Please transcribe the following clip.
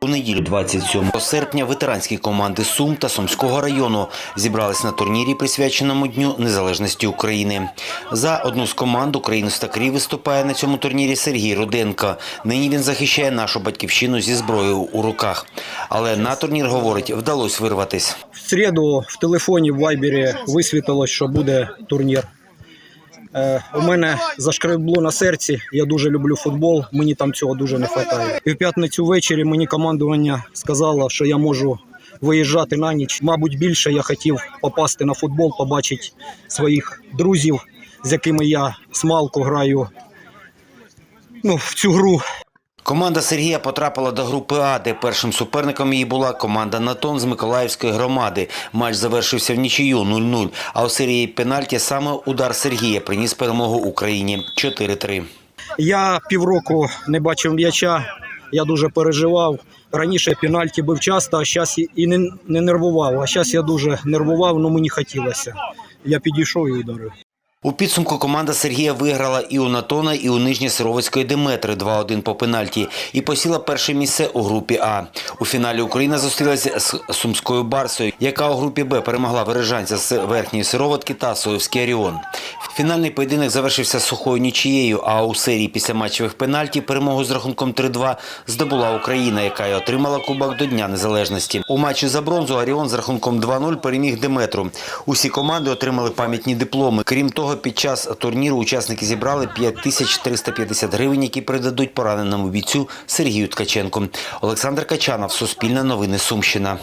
У неділю 27 серпня ветеранські команди Сум та Сумського району зібрались на турнірі, присвяченому Дню Незалежності України. За одну з команд України стакрі виступає на цьому турнірі Сергій Руденко. Нині він захищає нашу батьківщину зі зброєю у руках. Але на турнір, говорить, вдалося вирватись. В середу в телефоні в Вайбері висвітилось, що буде турнір. Е, у мене зашкребло на серці. Я дуже люблю футбол. Мені там цього дуже не вистачає. І в п'ятницю ввечері мені командування сказало, що я можу виїжджати на ніч. Мабуть, більше я хотів попасти на футбол, побачити своїх друзів, з якими я смалку граю. Ну, в цю гру Команда Сергія потрапила до групи А, де першим суперником її була команда Натон з Миколаївської громади. Матч завершився в нічию 0-0, а у серії пенальті саме удар Сергія приніс перемогу Україні 4-3. Я півроку не бачив м'яча, я дуже переживав. Раніше пенальті бив часто, а зараз і не, не нервував. А зараз я дуже нервував, але мені хотілося. Я підійшов і ударив. У підсумку команда Сергія виграла і у Натона, і у Нижньосировицької Деметри 2-1 по пенальті і посіла перше місце у групі А. У фіналі Україна зустрілася з Сумською Барсою, яка у групі Б перемогла Вережанця з Верхньої Сироватки та Соївський Оріон. Фінальний поєдинок завершився сухою нічією, а у серії після матчевих пенальті перемогу з рахунком 3-2 здобула Україна, яка й отримала кубок до Дня Незалежності. У матчі за бронзу Оріон з рахунком 2-0 переміг Деметру. Усі команди отримали пам'ятні дипломи. Крім того, під час турніру учасники зібрали 5350 гривень, які передадуть пораненому бійцю Сергію Ткаченку. Олександр Качанов, Суспільне новини Сумщина.